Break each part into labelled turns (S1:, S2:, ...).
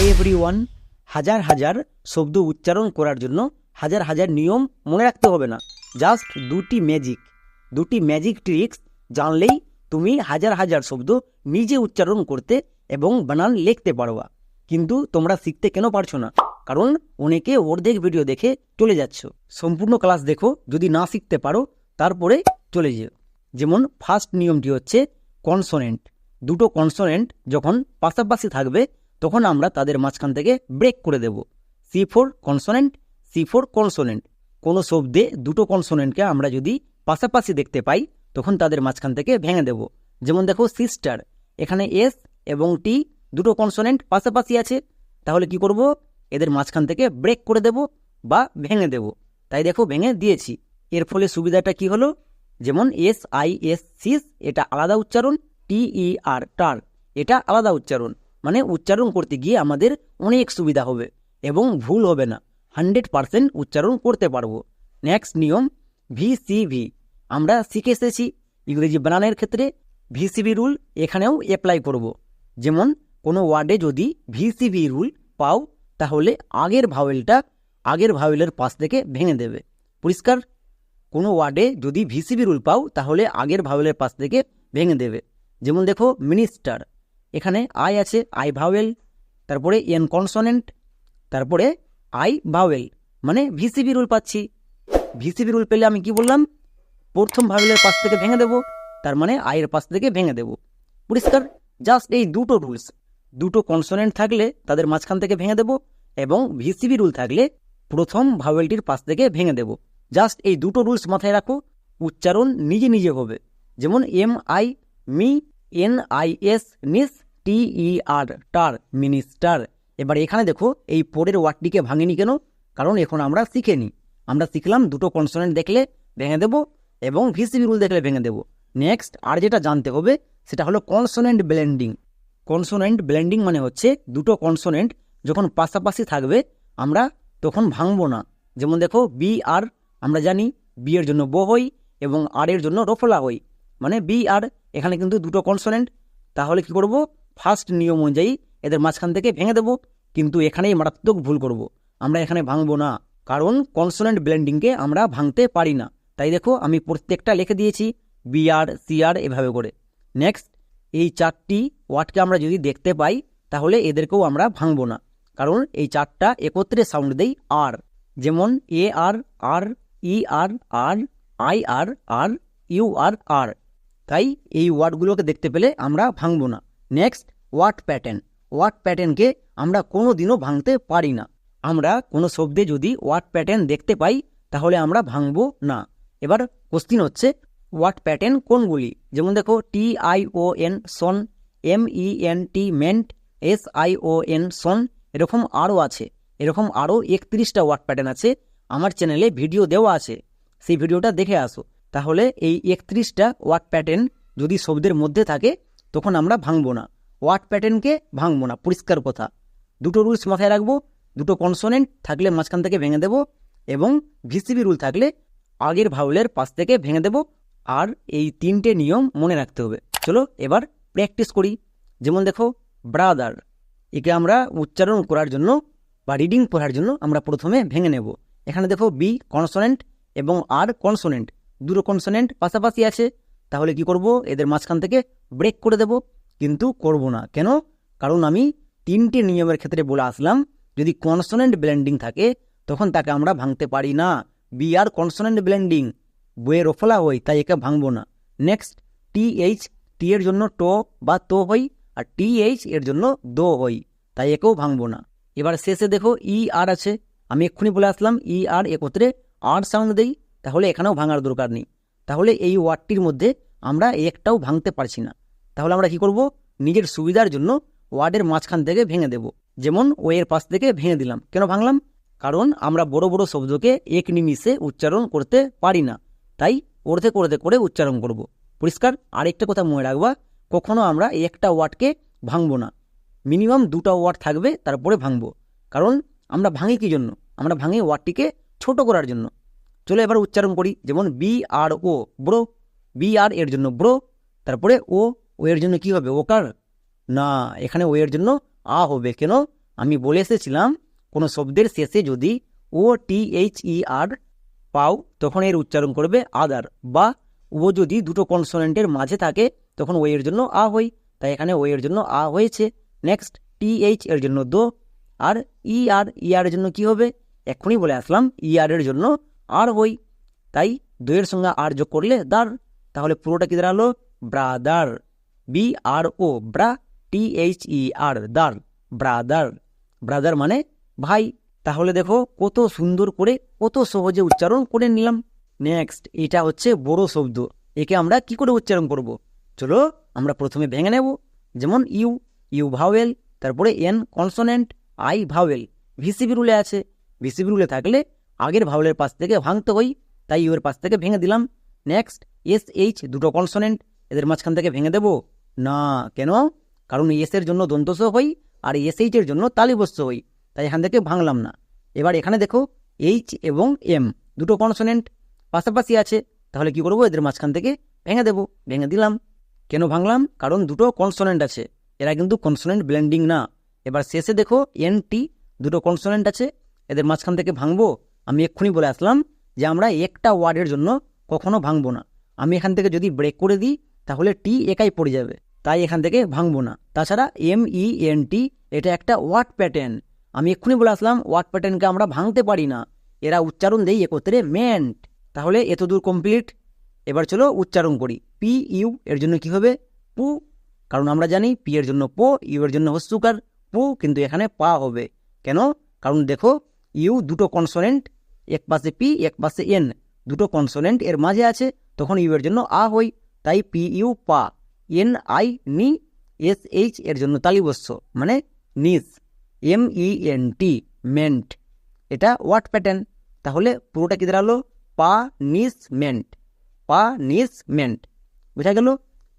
S1: High every one হাজার হাজার শব্দ উচ্চারণ করার জন্য হাজার হাজার নিয়ম মনে রাখতে হবে না। জাস্ট দুটি ম্যাজিক দুটি ম্যাজিক ট্রিক্স জানলেই তুমি হাজার হাজার শব্দ নিজে উচ্চারণ করতে এবং বানান লিখতে পারবা কিন্তু তোমরা শিখতে কেন পারছ না? কারণ অনেকে অর্ধেক ভিডিও দেখে চলে যাচ্ছ। সম্পূর্ণ ক্লাস দেখো, যদি না শিখতে পারো, তারপরে চলে যেও। যেমন ফার্স্ট নিয়মটি হচ্ছে কনসোনেন্ট দুটো কনসোনেন্ট যখন পাশাপাশি থাকবে তখন আমরা তাদের মাঝখান থেকে ব্রেক করে দেব। C four consonant C four consonant কোনো শব্দে দুটো কনসোনেন্টকে আমরা যদি পাশাপাশি দেখতে পাই, তখন তাদের মাঝখান থেকে ভেঙে দেব। যেমন দেখো সিস্টার এখানে এস এবং টি দুটো কনসোনেন্ট পাশাপাশি আছে। তাহলে কি করব? এদের মাঝখান থেকে ব্রেক করে দেব বা ভেঙে দেব। তাই দেখো, ভেঙে দিয়েছি। এর ফলে সুবিধাটা কি হলো? যেমন এস আই এস সিস এটা আলাদা উচ্চারণ টি ই আর টার, এটা আলাদা উচ্চারণ। মানে উচ্চারণ করতে গিয়ে আমাদের অনেক সুবিধা হবে এবং ভুল হবে না। হান্ড্রেড পারসেন্ট উচ্চারণ করতে পারব। নেক্সট নিয়ম, ভিসিভি। আমরা শিখে এসেছি ইংরেজি বানানের ক্ষেত্রে। ভিসিভি রুল এখানেও অ্যাপ্লাই করব। যেমন, কোনো ওয়ার্ডে যদি ভিসিভি রুল পাও, তাহলে আগের ভাওয়েলটা আগের ভাওয়েলের পাশ থেকে ভেঙে দেবে। পরিষ্কার? কোনো ওয়ার্ডে যদি ভিসিবি রুল পাও, তাহলে আগের ভাওয়েলের পাশ থেকে ভেঙে দেবে। যেমন দেখো, মিনিস্টার। এখানে আই আছে, আই ভাওয়েল, তারপরে এন কনসোনেন্ট, তারপরে আই ভাওয়েল মানে ভিসিবি রুল পাচ্ছি। ভিসিবি রুল পেলে আমি কি বললাম? প্রথম ভাওয়েলের পাশ থেকে ভেঙে দেব, তার মানে আয়ের পাশ থেকে ভেঙে দেব। পরিষ্কার? জাস্ট এই দুটো রুলস। দুটো কনসোনেন্ট থাকলে তাদের মাঝখান থেকে ভেঙে দেব এবং ভিসিবি রুল থাকলে প্রথম ভাওয়েলটির পাশ থেকে ভেঙে দেব। জাস্ট এই দুটো রুলস মাথায় রাখো, উচ্চারণ নিজে নিজে হবে। যেমন এম আই, মি এন আই এস নিস টি ই আর টার মিনিস্টার এবার এখানে দেখো, এই পরের ওয়ার্ডটিকে ভাঙেনি কেন? কারণ এখন আমরা শিখেনি। আমরা শিখলাম দুটো কনসোনেন্ট দেখলে ভেঙে দেব এবং ভিসিবি রুল দেখলে ভেঙে দেব। নেক্সট আর যেটা জানতে হবে, সেটা হলো কনসোনেন্ট ব্লেন্ডিং কনসোনেন্ট ব্লেন্ডিং মানে হচ্ছে দুটো কনসোনেন্ট যখন পাশাপাশি থাকবে, আমরা তখন ভাঙবো না। যেমন দেখো বি আর আমরা জানি বি এর জন্য বো হই এবং আর এর জন্য রফলা হই। মানে বি আর এখানে কিন্তু দুটো কনসোনেন্ট তাহলে কি করব? ফার্স্ট নিয়ম অনুযায়ী এদের মাঝখান থেকে ভেঙে দেব, কিন্তু এখানেই মারাত্মক ভুল করব। আমরা এখানে ভাঙবো না, কারণ কনসোনেন্ট ব্লেন্ডিংকে আমরা ভাঙতে পারি না। তাই দেখো, আমি প্রত্যেকটা লিখে দিয়েছি বি আর সি আর এভাবে করে। নেক্সট এই চারটি ওয়ার্ডকে আমরা যদি দেখতে পাই, তাহলে এদেরকেও আমরা ভাঙবো না, কারণ এই চারটা একত্রে সাউন্ড দেই আর যেমন এ আর আর ই আর আর আই আর আর ইউ আর আর তাই এই ওয়ার্ডগুলোকে দেখতে পেলে আমরা ভাঙব না। Next, word pattern. ওয়ার্ড প্যাটার্নকে আমরা কোনো দিনও ভাঙতে পারি না। আমরা কোনো শব্দে যদি ওয়ার্ড প্যাটার্ন দেখতে পাই, তাহলে আমরা ভাঙব না। এবার কোশ্চিন হচ্ছে, ওয়ার্ড প্যাটার্ন কোনগুলি? যেমন দেখো, টি আই ও এন, সন, এম ই এন টি, মেন্ট, এস আই ও এন, সন, এরকম আরও আছে। এরকম আরও একত্রিশটা ওয়ার্ড প্যাটার্ন আছে। আমার চ্যানেলে ভিডিও দেওয়া আছে। সেই ভিডিওটা দেখে আসো। তাহলে এই একত্রিশটা ওয়ার্ড প্যাটার্ন যদি শব্দের মধ্যে থাকে, তখন আমরা ভাঙবো না। ওয়ার্ড প্যাটার্নকে ভাঙবো না, পরিষ্কার কথা। দুটো রুলস মাথায় রাখব, দুটো কনসোনেন্ট থাকলে মাঝখান থেকে ভেঙে দেব এবং ভিসিবি রুল থাকলে আগের ভাউলের পাশ থেকে ভেঙে দেব। আর এই তিনটে নিয়ম মনে রাখতে হবে। চলো এবার প্র্যাকটিস করি। যেমন দেখো, ব্রাদার, একে আমরা উচ্চারণ করার জন্য বা রিডিং পড়ার জন্য আমরা প্রথমে ভেঙে নেব। এখানে দেখো বি কনসোনেন্ট এবং আর কনসোনেন্ট। দুটো কনসোনেন্ট পাশাপাশি আছে, তাহলে কি করব? এদের মাঝখান থেকে ব্রেক করে দেব। কিন্তু করব না। কেন? কারণ আমি তিনটি নিয়মের ক্ষেত্রে বলে আসলাম, যদি কনসোনেন্ট ব্লেন্ডিং থাকে, তখন তাকে আমরা ভাঙতে পারি না। বি আর কনসোনেন্ট ব্লেন্ডিং বইয়ের ওফলা হই, তাই একে ভাঙবো না। নেক্সট টি এইচ টি এর জন্য টো বা তো হই, আর টি এইচ এর জন্য দো হই, তাই একেও ভাঙবো না। এবার শেষে দেখো ই আর আছে। আমি এক্ষুনি বলে আসলাম ই আর একত্রে আর সাউন্ড দেই। তাহলে এখানেও ভাঙার দরকার নেই। তাহলে এই ওয়ার্ডটির মধ্যে আমরা একটাও ভাঙতে পারছি না। তাহলে আমরা কি করব? নিজের সুবিধার জন্য ওয়ার্ডের মাঝখান থেকে ভেঙে দেব। যেমন ওয়ের পাশ থেকে ভেঙে দিলাম। কেন ভাঙলাম? কারণ আমরা বড় বড় শব্দকে এক নিমিষে উচ্চারণ করতে পারি না। তাই অর্ধেক অর্ধেক করে উচ্চারণ করব। পরিষ্কার? আরেকটা কথা মনে রাখবা, কখনো আমরা একটা ওয়ার্ডকে ভাঙবো না। মিনিমাম দুটা ওয়ার্ড থাকবে, তারপরে ভাঙবো। কারণ আমরা ভাঙি কি জন্য? আমরা ভাঙি ওয়ার্ডটিকে ছোট করার জন্য। চলো এবার উচ্চারণ করি। যেমন বি আর ও ব্রো বি আর এর জন্য ব্রো তারপরে ও ও এর জন্য কি হবে? ওকার? না, এখানে ও এর জন্য আ হবে। কেন? আমি বলে এসেছিলাম, কোনো শব্দের শেষে যদি ও টি এইচ ই আর পাও, তখন এর উচ্চারণ করবে আদার বা ও যদি দুটো কনসোনেন্টের মাঝে থাকে, তখন ও এর জন্য আ হই তাই এখানে ও এর জন্য আ হয়েছে। নেক্সট টি এইচ এর জন্য দো। আর ই আর ই আর এর জন্য কি হবে? এক্ষুনি বলে আসলাম ই আর এর জন্য আর ওই, তাই দইয়ের সঙ্গে আর যোগ করলে দার তাহলে পুরোটা কি দাঁড়াল? ব্রাদার বি আর ও ব্রা টি এইচ ই আর দার ব্রাদার। ব্রাদার মানে ভাই। তাহলে দেখো কত সুন্দর করে, কত সহজে উচ্চারণ করে নিলাম। নেক্সট, এটা হচ্ছে বড় শব্দ। একে আমরা কি করে উচ্চারণ করব? চলো আমরা প্রথমে ভেঙে নেব। যেমন ইউ ইউ ভাওয়েল, তারপরে N, consonant, I vowel. VCV রুলে আছে। ভিসিবি রুলে থাকলে আগের ভাওয়েলের পাশ থেকে ভাঙতে হই, তাই ইউ এর পাশ থেকে ভেঙে দিলাম। নেক্সট এস এইচ দুটো কনসোনেন্ট এদের মাঝখান থেকে ভেঙে দেব। না, কেন? কারণ এস এর জন্য দন্তস হই, আর এস এইচ এর জন্য তালিবস্য হই, তাই এখান থেকে ভাঙলাম না। এবার এখানে দেখো এইচ এবং এম দুটো কনসোনেন্ট পাশাপাশি আছে, তাহলে কি করব? এদের মাঝখান থেকে ভেঙে দেবো, ভেঙে দিলাম। কেন ভাঙলাম? কারণ দুটো কনসোনেন্ট আছে, এরা কিন্তু কনসোনেন্ট ব্লেন্ডিং না। এবার শেষে দেখো এন টি দুটো কনসোনেন্ট আছে, এদের মাঝখান থেকে ভাঙবো আমি এক্ষুনি বলে আসলাম যে আমরা একটা ওয়ার্ডের জন্য কখনো ভাঙবো না। আমি এখান থেকে যদি ব্রেক করে দিই, তাহলে টি একাই পড়ে যাবে। তাই এখান থেকে ভাঙবো না। তাছাড়া এম ই এন টি এটা একটা ওয়ার্ড প্যাটার্ন আমি এক্ষুনি বলে আসলাম, ওয়ার্ড প্যাটার্নকে আমরা ভাঙতে পারি না। এরা উচ্চারণ দেই একত্রে মেন্ট তাহলে এতদূর কমপ্লিট এবার চলো উচ্চারণ করি। পি ইউ এর জন্য কি হবে? পু। কারণ আমরা জানি পি এর জন্য পো ইউ এর জন্য হস্যুকার পু কিন্তু এখানে পা হবে। কেন? কারণ দেখো ইউ দুটো কনসোনেন্ট এক পাশে পি, এক পাশে এন। দুটো কনসোনেন্ট এর মাঝে আছে, তখন ইউ এর জন্য আ হই। তাই পি, ইউ, পা। এন, আই, নি, এস, এইচ এর জন্য তালিবস্য মানে নিস এম, ই, এন, টি মেন্ট এটা ওয়ার্ড প্যাটার্ন। তাহলে পুরোটা কি দাঁড়াল? পা নিস মেন্ট পা নিস মেন্ট বোঝা গেল?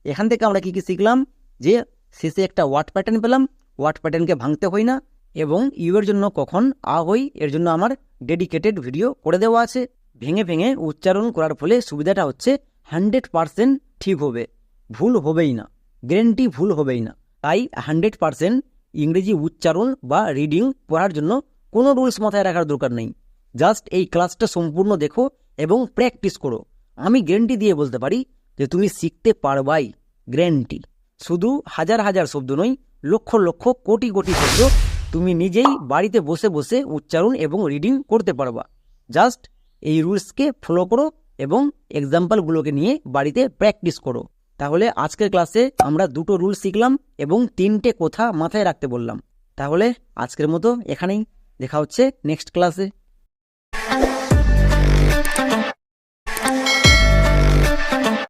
S1: এখান থেকে আমরা কি কি শিখলাম? যে শেষে একটা ওয়ার্ড প্যাটার্ন পেলাম, ওয়ার্ড প্যাটার্নকে ভাঙতে হয় না, এবং ইউ এর জন্য কখন আ হই, এর জন্য আমার ডেডিকেটেড ভিডিও করে দেওয়া আছে। ভেঙে ভেঙে উচ্চারণ করার ফলে সুবিধাটা হচ্ছে হান্ড্রেড পারসেন্ট ঠিক হবে, ভুল হবেই না গ্যারেন্টি ভুল হবেই না। তাই হান্ড্রেড পারসেন্ট ইংরেজি উচ্চারণ বা রিডিং পড়ার জন্য কোনো রুলস মাথায় রাখার দরকার নেই। জাস্ট এই ক্লাসটা সম্পূর্ণ দেখো এবং প্র্যাকটিস করো। আমি গ্যারেন্টি দিয়ে বলতে পারি যে তুমি শিখতে পারবাই গ্যারেন্টি শুধু হাজার হাজার শব্দ নয়, লক্ষ লক্ষ কোটি কোটি শব্দ তুমি নিজেই বাড়িতে বসে বসে উচ্চারণ এবং রিডিং করতে পারবা। জাস্ট এই রুলসকে ফলো করো এবং এক্সাম্পলগুলোকে নিয়ে বাড়িতে প্র্যাকটিস করো। তাহলে আজকের ক্লাসে আমরা দুটো রুল শিখলাম এবং তিনটে কথা মাথায় রাখতে বললাম। তাহলে আজকের মতো এখানেই। দেখা হচ্ছে নেক্সট ক্লাসে